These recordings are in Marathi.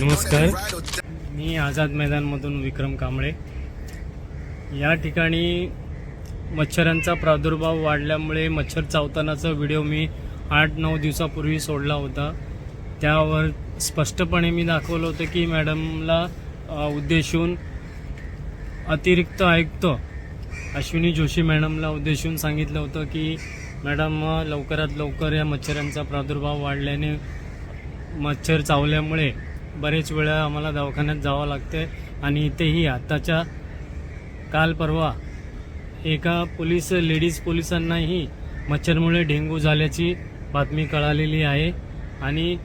नमस्कार. मी आझाद मैदानमधून विक्रम कांबळे. या ठिकाणी मच्छरांचा प्रादुर्भाव वाढल्यामुळे मच्छर चावतानाचा व्हिडिओ मी आठ नऊ दिवसापूर्वी सोडला होता. त्यावर स्पष्टपणे मी दाखवलं होतं की मॅडमला उद्देशून अतिरिक्त आयुक्त अश्विनी जोशी मॅडमला उद्देशून सांगितलं होतं की मॅडम लवकरात लवकर या मच्छरांचा प्रादुर्भाव वाढल्याने मच्छर चावल्यामुळे बरेच वेळा आम्हाला दवाखान्यात जावं लागते आणि इथेही आत्ताच्या काल परवा एका पोलीस लेडीज पोलिसांनाही मच्छरमुळे डेंगू झाल्याची बातमी कळालेली आहे. आणि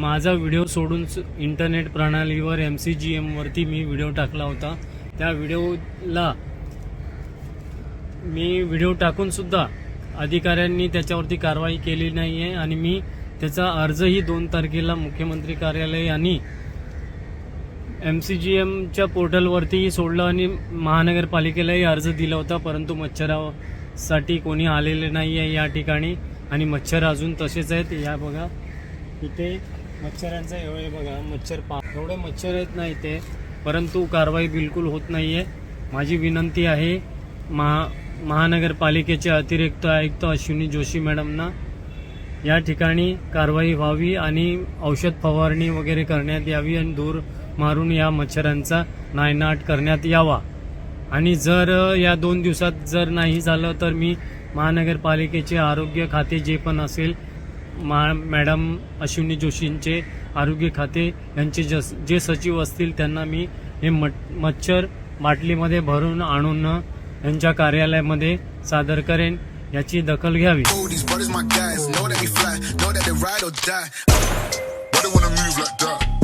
माझा व्हिडिओ सोडून इंटरनेट प्रणालीवर एम सी जी एमवरती मी व्हिडिओ टाकला होता. त्या व्हिडिओला मी व्हिडिओ टाकूनसुद्धा अधिकाऱ्यांनी त्याच्यावरती कारवाई केली नाही आहे आणि मी त्याचा अर्जही दोन तारखेला मुख्यमंत्री कार्यालय आणि एम सी जी एमच्या पोर्टलवरतीही सोडलं आणि महानगरपालिकेलाही अर्ज दिला होता परंतु मच्छरासाठी कोणी आलेले नाही आहे या ठिकाणी आणि मच्छर अजून तसेच आहेत. या बघा इथे मच्छरांचा एवढे बघा मच्छर पा एवढे मच्छर आहेत ना इथे परंतु कारवाई बिलकुल होत नाही आहे माझी विनंती आहे महा महानगरपालिकेचे अतिरिक्त आयुक्त अश्विनी जोशी मॅडमना या ठिकाणी कारवाई व्हावी आणि औषध फवारणी वगैरे करण्यात यावी आणि दूर मारून या मच्छरांचा नायनाट करण्यात यावा. आणि जर या दोन दिवसात जर नाही झालं तर मी महानगरपालिकेचे आरोग्य खाते जे पण असेल मा मॅडम अश्विनी जोशींचे आरोग्य खाते यांचे जस जे सचिव असतील त्यांना मी हे मट मच्छर बाटलीमध्ये भरून आणून यांच्या कार्यालयामध्ये सादर करेन. याची दखल घ्यावी Know